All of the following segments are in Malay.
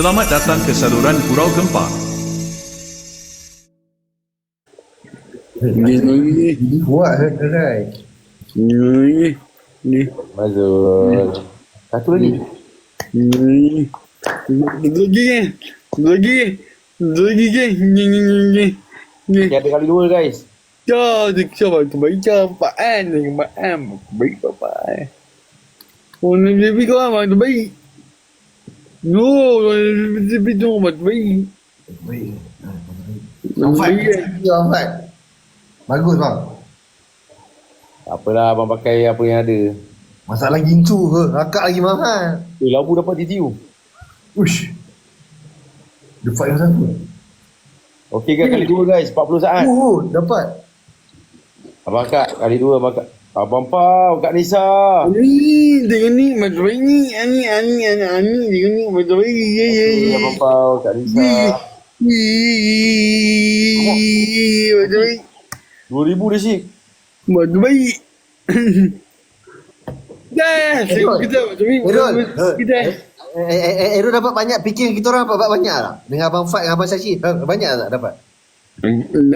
Selamat datang ke saluran Gurau Gempar. Ni ni Ini kuat kan Rai ni ni Mazul. Satu lagi. ni lagi lagi lagi ni ni ni ni ni Tiada kali dua guys. Ya, dia siapa tu baik apa an ni an baik apa eh. Oh ni lebih kau apa tu baik. No, lebih tu apa tu baik. Baik Ahmad Ya Ahmad Bagus bang Tak apalah abang pakai apa yang ada. Masalah gincu ke Akak lagi mahal Eh, labu dapat TTU. Ush The fight yang satu Okey guys, kali dua guys. 40 saat. Oh dapat Abang Kak, kali dua abang Kak. Abang Pau, Kak Nisa. Ni dengan ni macam ni ani ani ani ani dengan ni macam ni ye ye ye. Abang Pau, Kak Nisa. Ih, Macam baik 2000 dia sih. Macam baik Dah. Kita macam ni Errol Kita Eh, eh, eh, Errol dapat banyak fikir kita orang dapat banyak tak? Dengan Abang Fat dengan Abang Sashi eh, Banyak tak dapat?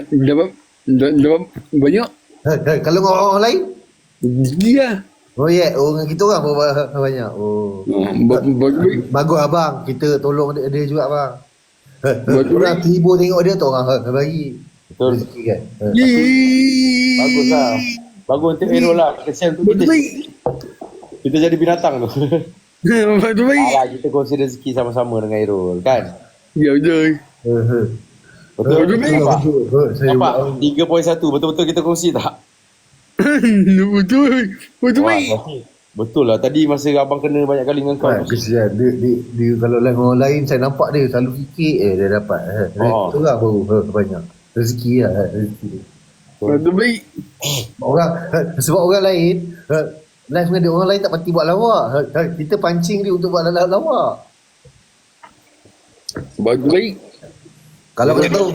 Dapat Dapat banyak Eh, eh, Kalau orang lain? Dia Oh ya, yeah. dengan kita orang banyak. Oh. Baik Bagus abang, kita tolong dia, dia juga abang. Eh, eh, Betul. Orang terhibur tengok dia tu orang eh, bagi. Betul. Rezeki kan. Eh, Ih. Bagus lah. Bagus untuk Errol lah. Kesian untuk Macam kita. Kita jadi binatang tu. Macam baik Alah, kita kongsi rezeki sama-sama dengan Errol kan? Ya betul eh, eh. Betul? Betul, Eh, Nampak? betul. Eh, Saya Nampak? buat- 3.1 betul-betul kita kongsi tak? Betul Betul Wah, baik Betul lah. Tadi masa abang kena banyak kali dengan kau. Kan, kesian. Dia, dia, dia, kalau lain orang lain, saya nampak dia selalu fikir, eh dia dapat. Eh, Oh. Lah baru eh, banyak. Rezeki lah. eh, Rezeki. Macam baik Orang, sebab orang lain, live dengan dia, orang lain tak pasti buat lawak. Kita pancing dia untuk buat la- lawak. Macam baik Kalau kau tahu,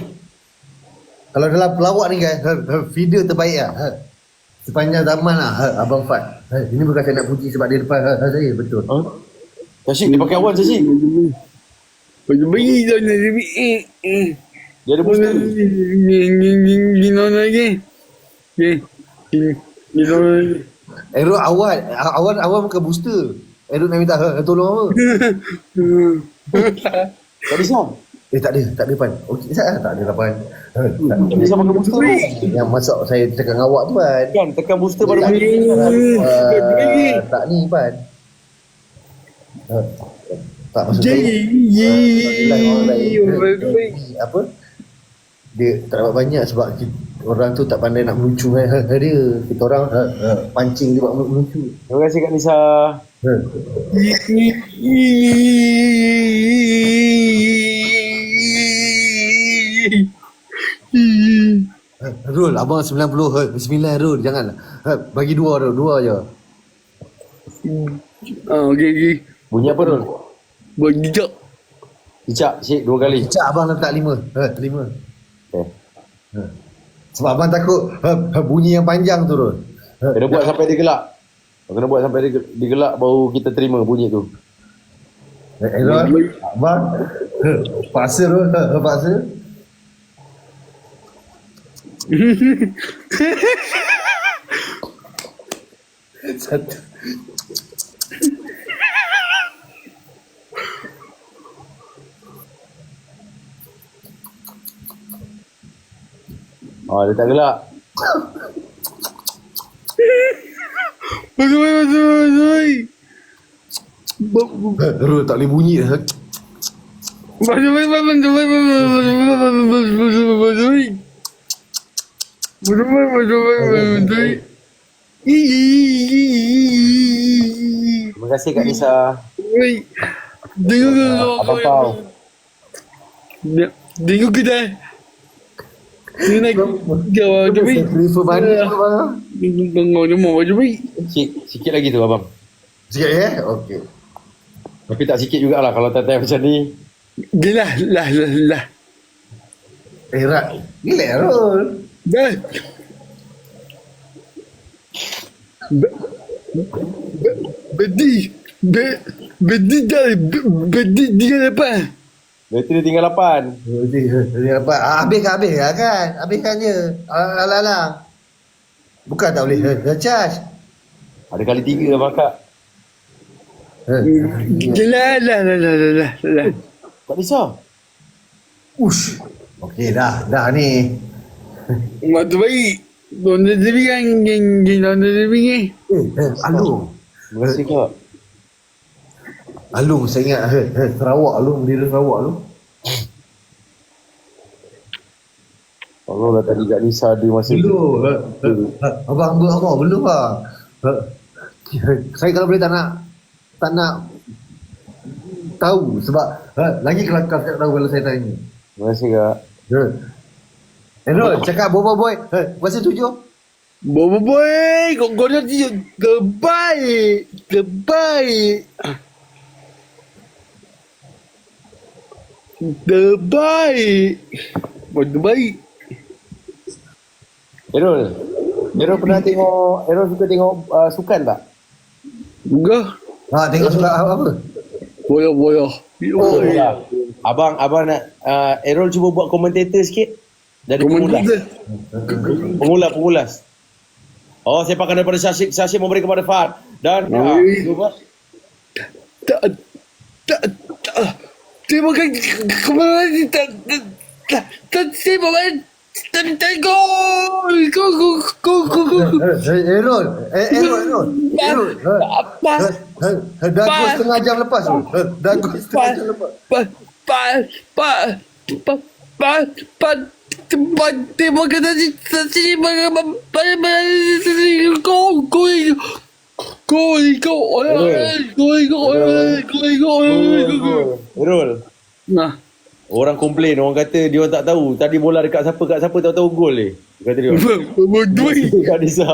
kalau dalam pelawak ni kan, eh, video terbaik lah. eh. Sepanjang zaman lah, eh, Abang Fat. Eh, Ini bukan saya nak puji sebab dia depan eh, saya, betul. Huh? Syashik, dia pakai awan Syashik. Macam baik dah nak lebih eh eh Dia ada booster. Ni ni ni ni lagi. Ni lagi. Errol awal, awal awal bukan booster. Errol nak minta tolong apa? Tak bisa. Eh tak ada, tak ada pan. Okey, tak, tak ada lah pan. Eh, tak, Tak bisa pakai booster yang masuk saya dengan awak tu pan. Kan, tekan booster baru Tak, boleh. uh, tak ni pan. Uh, tak masuk saya. Ah. Macam baik. Dia- apa dia tak dapat banyak sebab kita, orang tu tak pandai nak melucu kan dia kita orang pancing dia buat melucu Terima kasih Kak Nisa. Rul, abang 90 uh, Bismillah Rul, jangan Bagi dua Rul, dua je Ah, okey okey. Bunyi apa Rul? Buat jejak. Cicak, Syek dua kali. Cak abang letak lima uh, Lima Okay. uh. Sebab abang takut uh, bunyi yang panjang tu Rul uh, Kena buat sampai dia gelak. Kena buat sampai dia, dia gelak baru kita terima bunyi tu. Eh, eh, Rul, abang Paksa Rul, paksa Satu Oh, dia tak gelak. Macam baik macam baik macam baik. Ba- uh, Rul tak boleh bunyi uh. Macam baik macam baik macam baik macam baik macam baik baik. Ih. Terima kasih Kak Nisa. Baik. Tengok kalau Abang Pau. Tengok kita. Tengok nak jawab macam baik. Prefer mandi abang Tengok dia mau macam baik. Syek, sikit lagi tu abang. Sikit eh Okey Tapi tak sikit jugalah kalau tak macam ni. Dia lah, lah, lah, lah. Eh Rat Be, be, Bedi be di, be, be di di dia tinggal 8. Berarti dia 8. Ah, habis kan habis ah, kan? Habiskan je. Ah, Alang-alang Bukan tak boleh eh, eh, recharge. Ada kali 3 lah kak. Eh, lah lah lah lah lah lah. Tak risau Ush. Okey dah, dah ni. Mak tu baik. Donda TV kan, geng, geng donda TV ni. Eh, eh, Alung. Terima kasih kak. Alung saya ingat eh, eh, Sarawak Alung, dia Sarawak Alung. Allah dah tadi Kak Nisa masa tu. Belum. eh, eh, eh, Abang abang abang belum lah. Eh, Saya kalau boleh tak nak tak nak tahu sebab eh, lagi kelakar tak tahu kalau saya tanya. Terima kasih kak. Eh. Enrol, cakap bobo boy. Eh, masa tujuh. Bobo boy, kau kau dah tidur terbaik, terbaik. Terbaik. Buat terbaik. Errol. Errol pernah tengok, Errol suka tengok uh, sukan tak? Enggak. Ha, tengok surat apa? apa? Boya, boya. Oh, Ya. Abang, abang nak, uh, Errol cuba buat komentator sikit. Dari pengulas, pengulas, pengulas. Oh, saya pakai daripada Sasi, Sasi memberi kepada Far dan Terima ah, kasih tak, tak, Terima kasih Gol! go go go go go. Eh, eh, eh, error, error, error. pas, Dah gua setengah jam lepas tu. Dah gua setengah jam lepas. Pas, pas, pas, pas, pas, pa, Tem uma Orang komplain, orang kata dia orang tak tahu tadi bola dekat siapa, dekat siapa tahu-tahu gol ni. Dia kata dia. Berdui. Kanisa.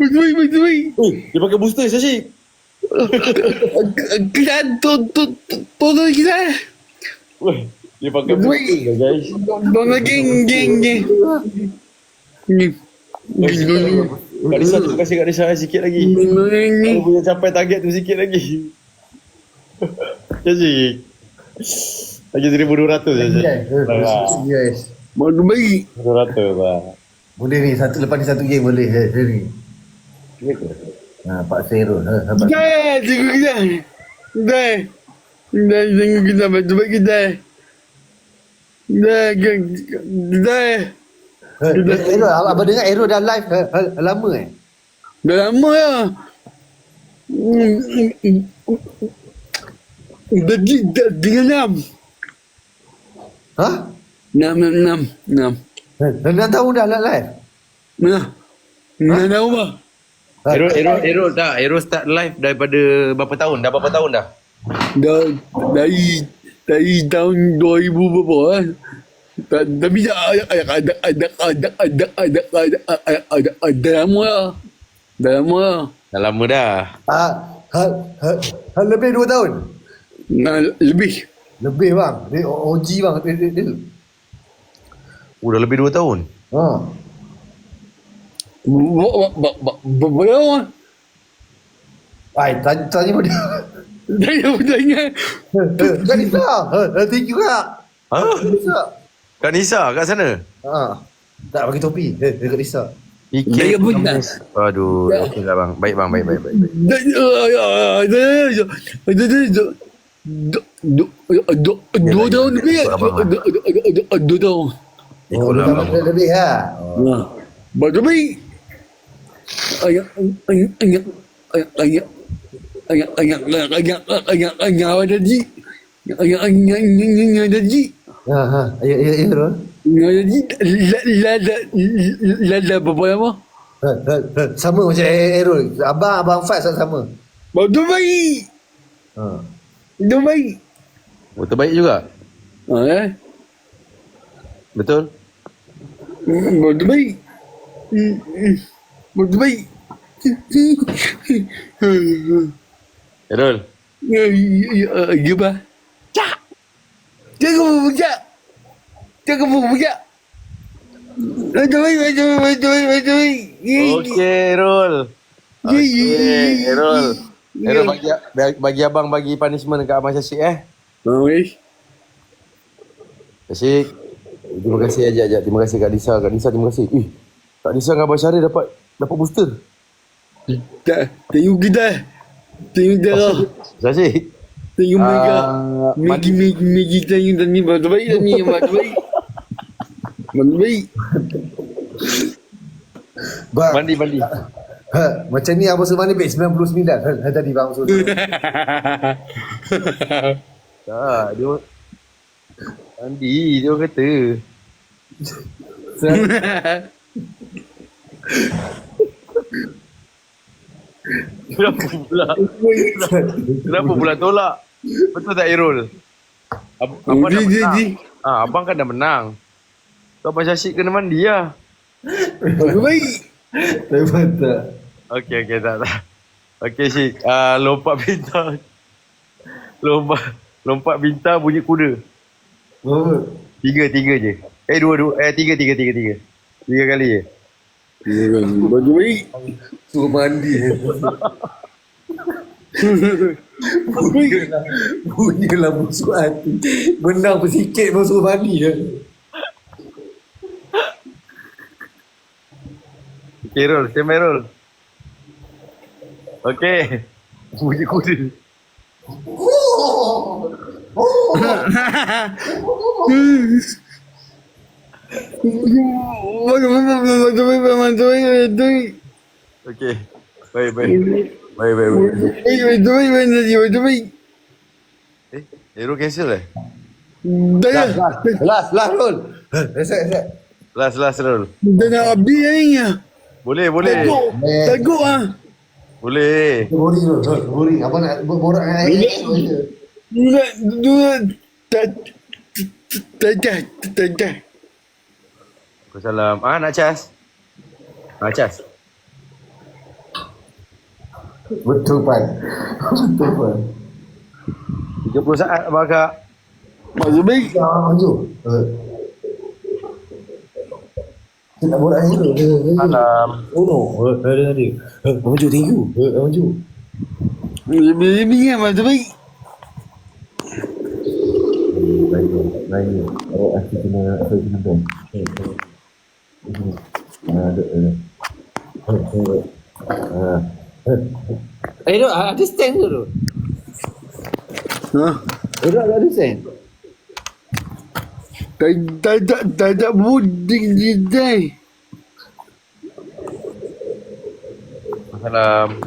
Berdui, berdui. Dia pakai booster, Sashi. Kan, tu, tu, tu, tu, kita tu, tu, tu, tu, dia pakai Betul. booster guys. Dona geng geng geng. Ni. Kak Nisa, terima kasih Kak Nisa sikit lagi. Ni. Aku punya capai target tu sikit lagi. Syashik. Lagi 1200 saja. Yes, eh, yes. Mau baik. 1200 lah. Boleh ni, satu lepas ni satu game boleh. Eh, eh, ni. Ya ke? Ha, Pak Serul. Eh, sabar. Dah, tengok kita. Dah. Dah, tengok kita. Betul baik kita. Dah, geng. Dah. Eh, eh, Errol, abang dengar Errol dah live eh, eh, lama eh? Dah lama ya. Dah di- dah tiga enam. Ha? Enam, enam, enam. Enam. Eh, Dah tahu dah live? Nah. Nah, dah rumah. Ha, Errol, Errol, Errol tak. Errol start live daripada berapa tahun? Dah berapa tahun dah? Dah dari dari tahun 2000 berapa eh? Ta- Tapi dah ada ada ada ada ada ada ada ada ada ada ada lama lah. Dah lama lah. Dah lama dah. Ha, ha, ha, ha, lebih dua tahun? Nah, lebih. Lebih bang. Dia OG bang. Dia, dia, dia. Oh, dah lebih 2 tahun. Ha. Berapa lama? Ai, tanya, tanya pun dia. Yang bertanya. Kan Nisa. Ha, thank you kak. Ha? Nisa. Kak Nisa kat sana? Ha. Tak bagi topi. Eh, dekat Nisa. Fikir. Dah yang bertanya. Aduh, Ya. okey lah bang. Baik bang, baik, baik, baik. baik. Ada ada dua tahun lebih. Dua tahun. Oh, dua lah lebih ha. Nah, baru baik. Ayah, ayah, ayah, ayah, energy. energy. Aha, yero. Energy lada lada berapa lama? Sama macam Errol. Abang abang Fat sama. Motor baik. Ha. Motor baik. Motor baik juga. Ha eh. Betul. Motor baik. Motor baik. 嗯嗯嗯嗯。Errol. Ya, ya, ya, ba. Cak. Jangan berbujak. Jangan berbujak. Baca baik, baca baik, baca baik, baca baik. Okey, Errol. Ye, Okey, Errol. ye. Errol bagi, bagi abang bagi punishment dekat Abang Syashik eh. Weh. Asyik. Terima kasih ajak ajak. Terima kasih Kak Lisa. Kak Lisa terima kasih. Ih, Kak Lisa dengan Abang Syarif dapat dapat booster. Tak, tengok kita. Tengok kita lah. Asyik. Tengok mereka. Ah, Megi, megi, megi tengok dan ni. Mata baik dan ni. Mata baik. Bang, Mandi mandi. ha, macam ni Abang Sulman ni baik 99. Ha, ha, tadi Bang Sulman. Tak, dia mandi dia orang kata. Kenapa pula? Kenapa pula tolak? Betul tak Irul? Ab abang dah Ji, ji, menang. ji. Ah, abang kan dah menang. Kau Abang Syashik kena mandi lah. Mata baik. Tak. Okey, okey, tak, tak. Okey, Syik. Uh, lompat bintang. Lompat, lompat bintang bunyi kuda. Oh. Tiga, tiga je. Eh, dua, dua. Eh, tiga, tiga, tiga, tiga. Tiga kali je. Mata baik. Suruh mandi. Bunyilah, bunyilah musuh hati. Menang pun sikit pun suruh mandi. ya. Okey, roll. By roll. Okey. Bunyi kuda. Mata baik. Mata baik. Baik. Baik. Baik, baik. Baik, baik, baik. Baik. Baik. Baik. Eh, Hero cancel eh? Dah lah. Last, last roll. Ha, Reset, reset. Last, last roll. Dah nak habis ni. Boleh, boleh. Takut. Takut ah. Boleh. Boring roll. roll. Boring. Abang nak borak dengan air. Dua, dua, tak, tak, tak, tak, tak. Waalaikumsalam. Ah, nak cas? Ah, cas. Betul, Pan. Betul, Pan. 30 saat abang kak. Masa baik. Ya, maju. Uh. Kita nak borak. Eh, eh, eh. Salam. Oh no. Eh, ada dia. Eh, maju, thank you. Eh, maju. Lebih-lebih kan masa baik. Baik, baik. Oh, aku kena, aku kena bom. Eh, eh. Ah, ada, ada. Eh, eh. Ah. Eh, Eh, Dok, ada stand tu, Dok. Ha? Eh, Dok, ada stand. Tak, tak, tak, tak, tak budik jidai. Salam.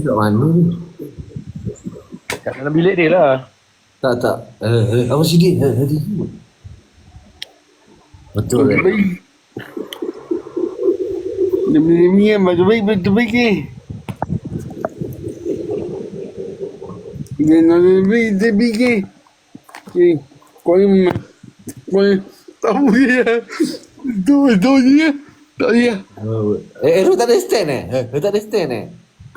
ni kat mana ni? Kat dalam bilik dia lah. Tak, tak. Eh, eh, apa sih dia? Eh, tadi. Betul, Masa eh. baik. Lebih-lebih kan masa baik betul baik ke. Dia nak lebih lebih ke. Eh, kau ni memang kau ni tahu dia. Tu tahu dia. Tak dia. Oh, Eh, eh, Dok tak ada stand eh? Eh, tak ada stand eh?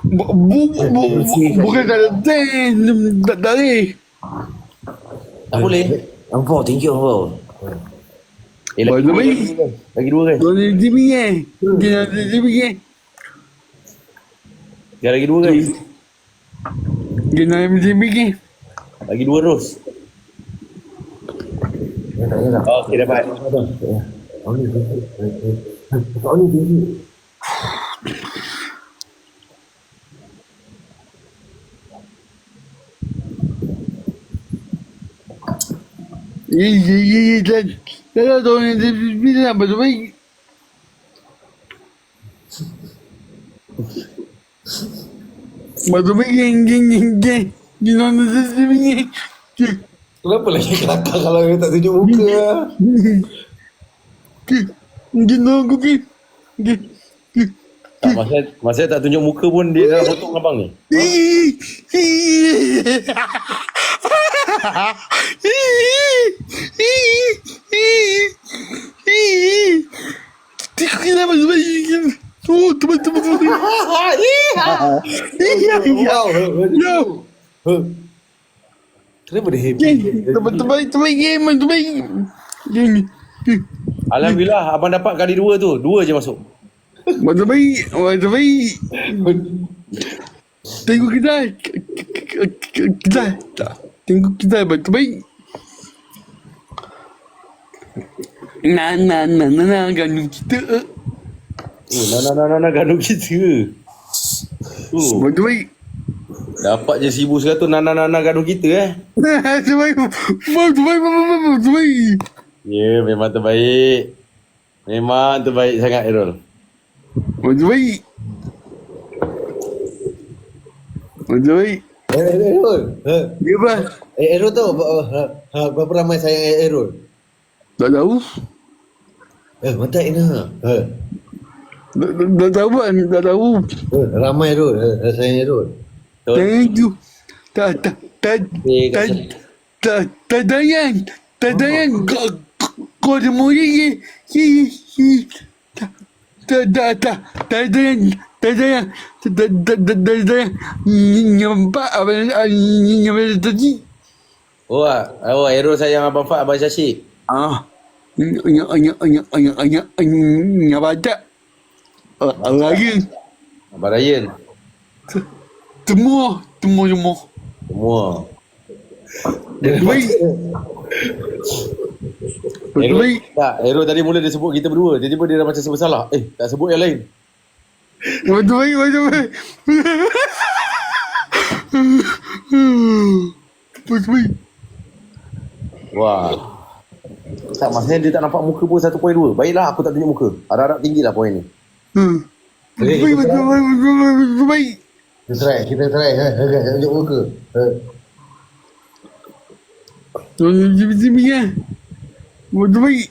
Bu, bu, bu, bu, bukan tak ada ten. Tak tak boleh. Tak boleh. Ampun, thank you, ampun. Eh, lagi Masa dua baik. kan? Lagi dua kan? Kau ni lebih kan. Dia nak lebih kan. Ya, lagi dua kan? Dia nak lebih kan. Lagi dua Ros. ya tak, ya tak. Oh, okay, dapat. Kau ni, thank you. Eh, eh. Kau ni, thank you. Ye ye ye ye dah dah tahu ni dia bila nak betul baik. Betul baik geng geng geng geng. Dia nak dia dia dia. Kenapa lagi kelakar kalau dia tak tunjuk muka? Dia nak aku. Tak, masa, masa tak tunjuk muka pun dia dah potong abang ni. Alhamdulillah, abang dapat kali dua tu. Dua je masuk. Masa baik, masa baik. Tengok kedai. Kedai. Tak. Tengok kedai bang terbaik. Nah, nah, nah, nah, nah, gandum kita. eh. Oh, nah, nah, nah, nah, nah, gaduh kita. Oh, Bang terbaik. dapat je seribu seratus nana nana gaduh kita eh. Nah, terbaik. Bang terbaik, bang, bang, bang, bang, terbaik. Ya, memang terbaik. Memang terbaik sangat Errol. Bang terbaik. Bang terbaik. Eh, eh, Errol. Eh, Dia bang. eh, Errol tahu uh, uh, berapa ramai sayang Errol? Tak tahu. Eh, mata Ina. Eh, Tak, tak, tak tahu bang. Tak tahu. eh, ramai Errol. Eh, eh, sayang Errol. Betul. Thank you. Tak, tak, tak, Eh, tak, kat tak, tak dayan. Tak dayan. Kau, kau ada murid ye. Ye, ye, ye. Tak, tak, tak, tak, tak dayan. Tak dayan. Tak, tak, tak, tak, tak dayan. Nyampak apa, nyampak tadi. Oh, ah. oh Errol sayang Abang Fat, Abang Syashik. Ah. Nyak, baca. Lagi. Abang Ryan. Semua, semua, semua. Semua. Baik. Baik. tak, Errol tadi mula dia sebut kita berdua. Tiba-tiba dia dah macam sebut salah. Eh, tak sebut yang lain. Betul baik, betul baik. Betul baik. Wah. Tak, maksudnya dia tak nampak muka pun 1.2. Baiklah, aku tak tunjuk muka. Harap-harap tinggi lah poin ni. Hmm. Baik, baik, betul baik, betul baik. Kita try, kita try. Eh, eh, eh, tunjuk muka. Eh, Tuan cipi-cipi kan. Baik.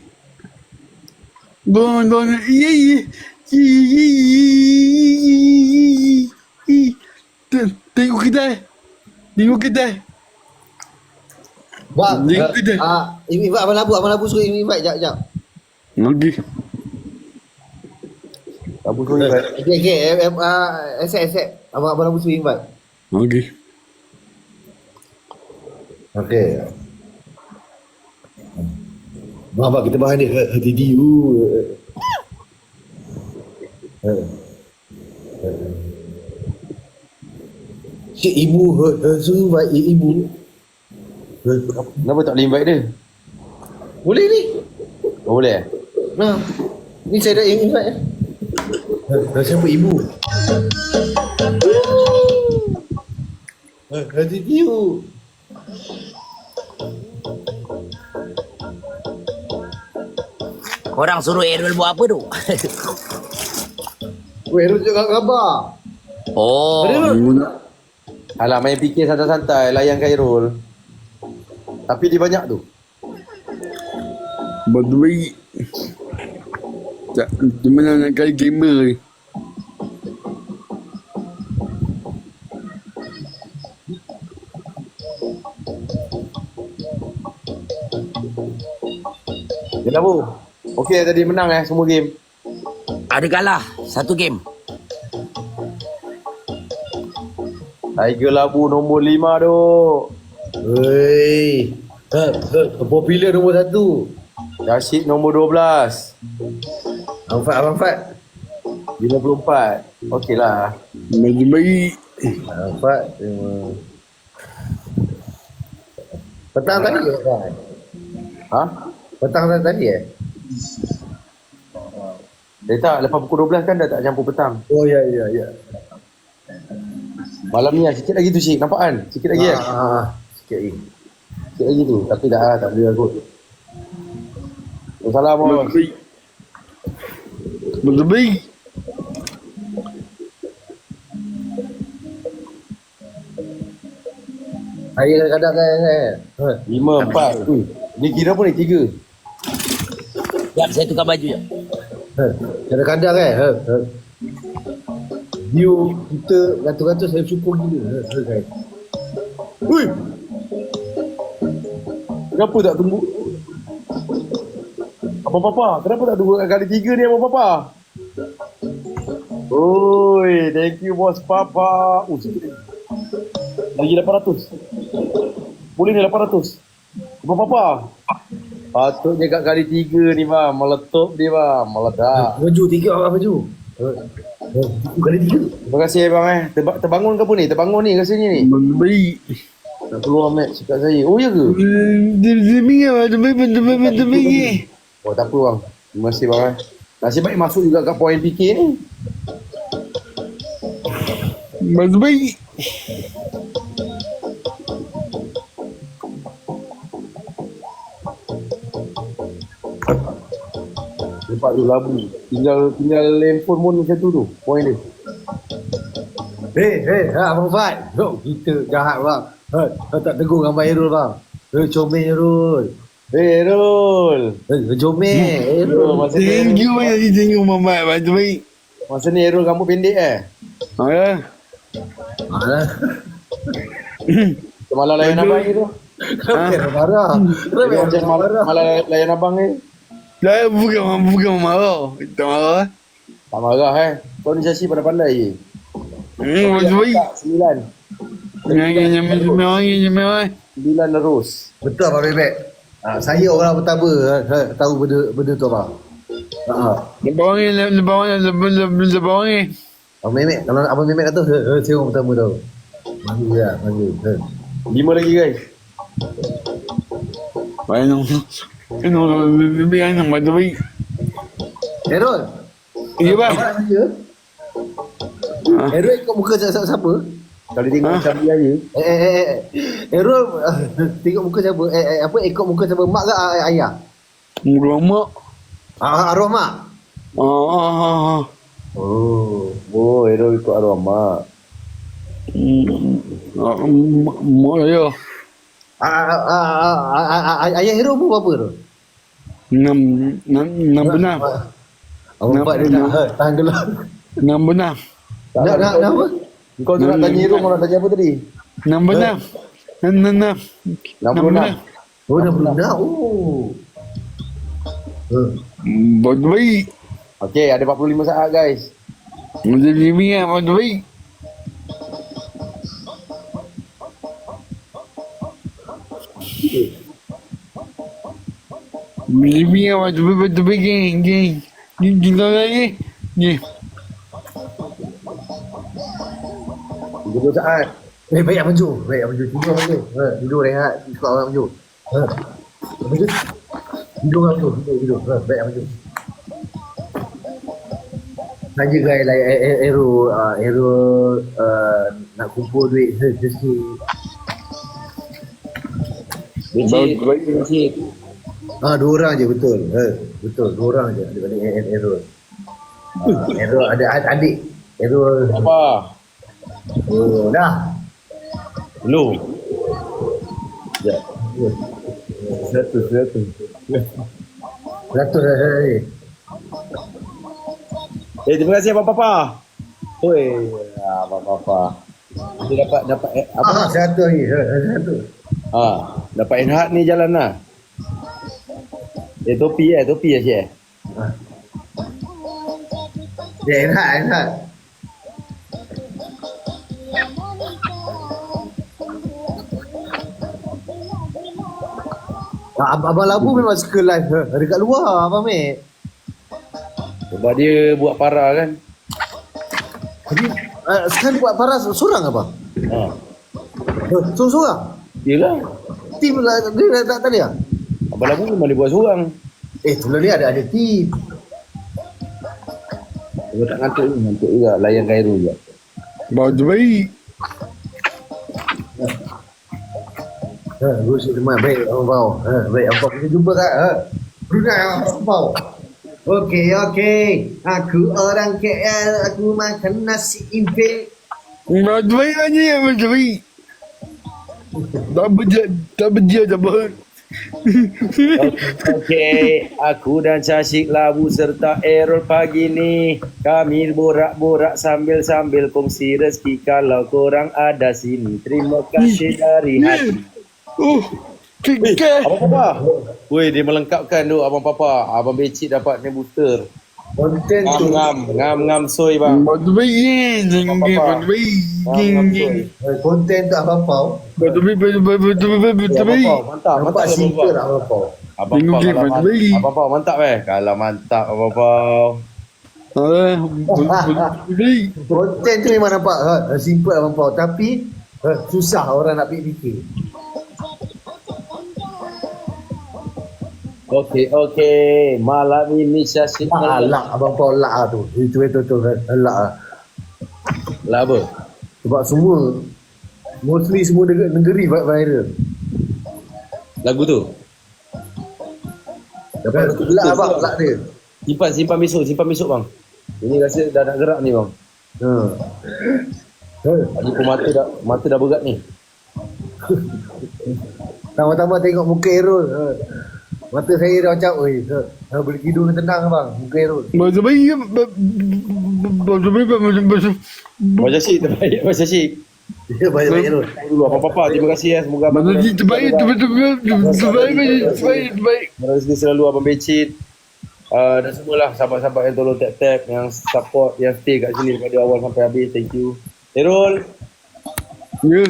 Don, iya, iya. Tengok kedai. Tengok kedai. Bang, Dia uh, kena. uh, invite Abang Labu, Abang Labu suruh invite, jap, jap. Okey. Apa kau ni, Fat? Okay, okay, eh, eh, uh, accept, accept. Abang, Abang Labu suruh invite. Okey. Okay. Bang, bang, kita bahas ni. Hati Cik ibu, suruh invite i- ibu. Eh, Kenapa tak boleh invite dia? Boleh ni. Oh, boleh eh? Nah, ni saya dah invite. eh. Uh, siapa ibu? Hati diu. Korang suruh Errol buat apa tu? Weh, lu cakap khabar. oh. Alah, main fikir santai-santai. Layan Khairul. Tapi dia banyak tu. Baik. Tak, cuma nak kali gamer ni. Bu. Okey, tadi menang eh semua game. Ada kalah. Satu game. Tiger Labu nombor lima tu. Wey. Ha, popular nombor satu. Rashid nombor 12. Abang Fat, Abang Fat. 54. Okey lah. Betul baik. Abang Fat. Petang tadi ke? Ha? Petang tadi eh? Dia tak, lepas pukul 12 kan dah tak campur petang. Oh ya, ya, ya. Malam ni lah, sikit lagi tu Syik. Nampak kan? Sikit lagi kan? Ah, ah, ah. Sikit lagi. Sikit lagi tu. Tapi dah lah, tak boleh lah kot. Baik. Betul baik. Hari kadang-kadang kan. kan? Ha. Lima, empat. Ui, ni kira apa ni? Tiga. Jap, saya tukar baju je. Kadang-kadang kan. View kita ratus-ratus saya syukur gila. Ha. Ha. Kan? Ui! Kenapa tak tunggu? Abang Papa, kenapa tak tunggu kali tiga ni Abang Papa? Oi, thank you bos Papa. Sikit lagi. Lagi 800. Boleh ni 800. Abang Papa. Patutnya kat kali tiga ni bang. Meletup dia bang. Meledak. Baju, tiga orang baju. Kali tiga. Terima kasih abang eh. Terba- terbangun ke apa ni? Terbangun ni rasanya ni. Terbaik. Tak keluar match kat saya. Oh ya ke? Terbaik, abang terbaik, abang terbaik. Oh tak apa bang. Terima kasih bang eh. Nasib baik masuk juga kat poin PK ni. Abang terbaik. Nampak tu labu. Tinggal tinggal handphone pun macam tu tu. Poin dia. Hei, hei, ha, Abang Fat. Yo, kita jahat bang. Ha, ha, tak tegur dengan Abang Erul bang. Eh, comel Erul. Eh Rul. Eh, comel. Erul Erul. masa ni Thank you banyak thank you mama abang terbaik. masa ni Erul rambut pendek eh. Ha. Alah. Semalam layan abang ni tu. Kenapa Erul marah? Kenapa Erul Erul macam malam, marah? malam layan abang ni. Dah bukan bukan marah. Kita marah. Tak marah eh. Kau ni Syashi pandai-pandai je. Hmm, terbaik. Tak, Sembilan. Jangan nyamai nyamai nyamai. Sembilan terus. Betul Abang Bebek. Ha, saya orang pertama ha, ha, tahu benda benda tu abang. Ha, ha. Lepas orang ni, lepas orang ni, lepas lepas orang ni. Abang Memek, kalau Abang Memek kata, ha, saya orang pertama tahu. Manggil dia, manggil. Ha. Lima lagi guys. Baik nong abang terbaik. Erol, Ya bang. abang nak tanya. Erol ikut muka siapa? siapa? Kalau tengok Ha? macam dia je. Eh, eh, eh, eh. Erol, uh, tengok muka siapa? Eh, eh, apa, ikut muka siapa? Mak ke ay- ayah? Muka mak. Ah, arwah mak? Ah ah ah. Oh. Oh, Erol ikut arwah mak. Ah, mak mak ayah Erol pun berapa tu? Enam enam enam benar. Empat dia nak ha, tahan gelap. Enam benar. Nak, nak, nak apa? Kau tu nak tanya Erol, kau nak tanya apa tadi? Enam benar. Enam enam. Enam Enam enam. benar. Oh, dah belum nak. Oh. Hmm. Abang terbaik. Okey, ada 45 saat guys. Macam abang terbaik. Mimi awak tu betul betul geng geng. Geng geng kau lagi. Ni. 30 saat. Eh, baik Abang Jo. Baik Abang Jo. Tidur Abang Jo. Ha, tidur rehat. Ikut Abang Jo. Ha. Abang Jo. Tidur Abang Jo. Tidur, tidur. Ha, baik Abang Jo. Saja guys eh, eh, Aero uh, Aero uh, nak kumpul duit se- sikit. Baik baik. Ah dua orang je betul. Ha, betul dua orang je adik-adik A- Aero. Uh, Aero ada ad- adik. Aero Apa? oh, dah. Belum. Ya. Seratus, seratus. Ratus dah saya. Eh, terima kasih Abang Papa. Oi, Abang Papa. Dia dapat dapat eh, apa? Ah, satu lagi. Satu. Ah, dapat Enhad ni jalan lah. Eh, topi eh, topi eh, Syekh. Ya, enak, enak. Ah, Ab- Abang Labu memang suka live ha, dekat luar, Abang Mek. Sebab dia buat parah kan. Jadi, uh, sekarang buat paras seorang abang? Ha. Seorang-seorang? Yelah. Tim lah, dia tak, tak ada? Abang Labu memang dia buat seorang. Eh, tu dia ada, ada tim. Dia tak ngantuk ni, ngantuk juga. Layan Cairo juga. Abang terbaik. Ha, gue si teman baik abang Pau. Ha, baik abang kita jumpa kat ha. Brunei abang Pau. Okey, okey. Aku orang KL, aku makan nasi impek. Abang terbaik lagi abang terbaik. Tak berjaya, tak berjaya tak ber. Okey, aku dan Syashik Labu serta Errol pagi ni. Kami borak-borak sambil-sambil kongsi rezeki Kalau korang ada sini. Terima kasih dari hati. Oh, fikir. Abang Papa. Weh, dia melengkapkan tu Abang Papa. Abang Becik dapat ni booster Konten tu. Ngam, ngam, ngam, soy bang. Bodoh bagi jenggi, bodoh bagi jenggi. Konten tu apa pau? Bodoh bagi bodoh bingin, bodoh bagi. Mantap, mantap. Sipa lah apa pau. Abang Pau, kalau mantap, Abang Pau, mantap eh? Kalau mantap, Abang Pau. Konten tu memang nampak, eh, simple Abang Pau. Tapi, eh, susah orang nak fikir. Okey, okey. Malam ini Syashik Ah, lak abang Pau lak lah tu. Itu betul tu lak lah. Lah apa? Sebab semua mostly semua negeri, negeri vi- viral. Lagu tu? Dapat lak abang lak dia. Simpan, simpan besok, simpan besok bang. Ini rasa dah nak gerak ni bang. Ha. Ha. Tadi pun mata dah, mata dah berat ni. Tama-tama tengok muka Errol. Ha. Mata saya dah macam, oi, ha, boleh tidur dengan tenang bang, muka Errol. Bahasa baik. Bahasa baik. Macam terbaik Macam. Dia banyak-banyak Errol. Dulu abang papa, terima kasih ya. Semoga abang Bahasa baik. Terbaik. Terbaik. Terbaik. Terbaik. Terbaik. Terbaik. Rezeki selalu abang becit. Uh, dan semualah sahabat-sahabat yang tolong tap-tap, yang support, yang stay kat sini daripada awal sampai habis. Thank you. Errol, Ya.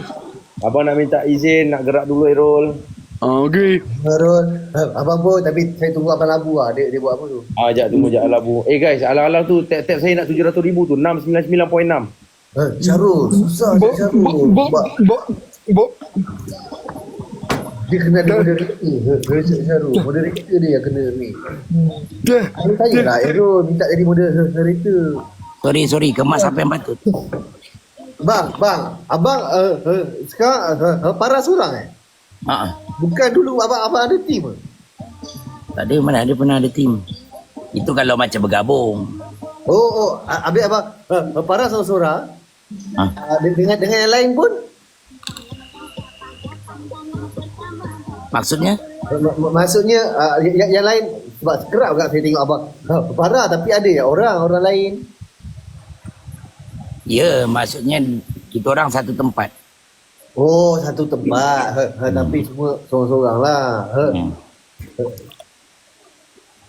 abang nak minta izin nak gerak dulu Errol. Ah, okey. Errol. Ha, abang pun tapi saya tunggu abang labu lah. Dia, dia buat apa tu? Ah, jap tunggu jap alabu. Eh guys, alang-alang tu tap-tap saya nak 700 ribu tu. 699.6. Ha, Syarul, susah Bo, Syarul. bo, bo, bo, bo. dia kena ada moderator. Syarul. Moderator dia yang kena ni. Dah. Saya lah minta jadi moderator. Sorry, sorry. Kemas apa yang patut. Bang, bang, abang uh, uh, sekarang uh, uh, para seorang eh? Ha. Bukan dulu abang abang ada team ke? Tak ada mana ada pernah ada tim. Itu kalau macam bergabung. Oh, oh, habis abang uh, uh, para seorang-seorang Ha. uh, dengan dengan yang lain pun Maksudnya? mak- mak- maksudnya uh, yang, yang lain sebab kerap kat saya tengok abang uh, para tapi ada ya orang orang lain. Ya, maksudnya kita orang satu tempat. Oh, satu tempat. Ha, ha, tapi semua seorang-seorang lah. Ha. Hmm.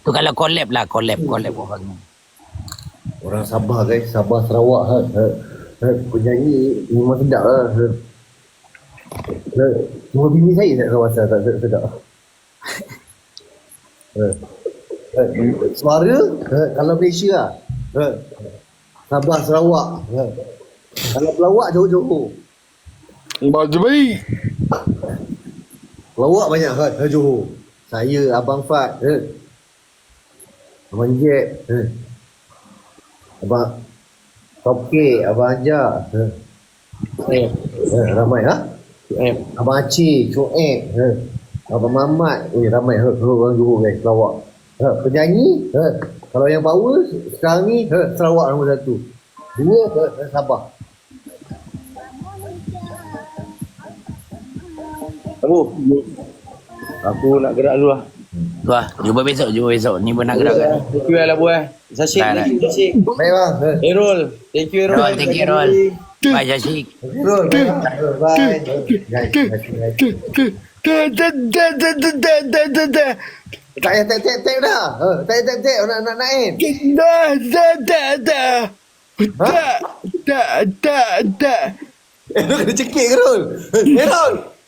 Tu kalau collab lah, collab, collab orang. Orang Sabah guys, Sabah Sarawak ha. ha. ha. Penyanyi memang sedap lah. Ha. Ha. Cuma bini saya tak rasa tak tak sedap. Ha. Ha. Suara ha. kalau Malaysia lah. Ha. Sabah Sarawak. Ha. Kalau pelawak Johor-Johor. Bahasa baik. Pelawak banyak ha. ha. Johor. Saya, Abang Fat. Ha. Abang Jet. Ha. Abang Toke, Abang Ajar. Ha. Eh, Ha. Ramai ha. eh. Abang Aceh, Shoaib, ha. Abang Mamat, oi ramai ha, ha, orang Johor guys, Sarawak. Ha, penyanyi, ha. kalau yang power sekarang ni ha, Sarawak nombor satu. Dua ha, Sabah. Aku Aku nak gerak dulu lah Wah, jumpa besok, jumpa besok. Ni pun nak gerak kan. Thank you lah buah. Sashik, thank you Sashik. Bye bye. Erol. Thank you Erol. Erol, thank you Erol. Bye Sashik. Erol, bye. Bye. Bye. Bye. Bye. Bye. Bye. Bye. Bye. Tak payah tak tak tak dah. Uh, tak payah tek-tek nak nak naik. Dah, dah, dah, dah. Tak tak dah, eh, dah. Erol kena cekik ke Erol? Erol! Eh,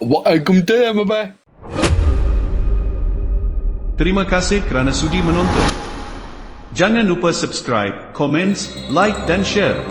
Waalaikumsalam, bye. Terima kasih kerana sudi menonton. Jangan lupa subscribe, komen, like dan share.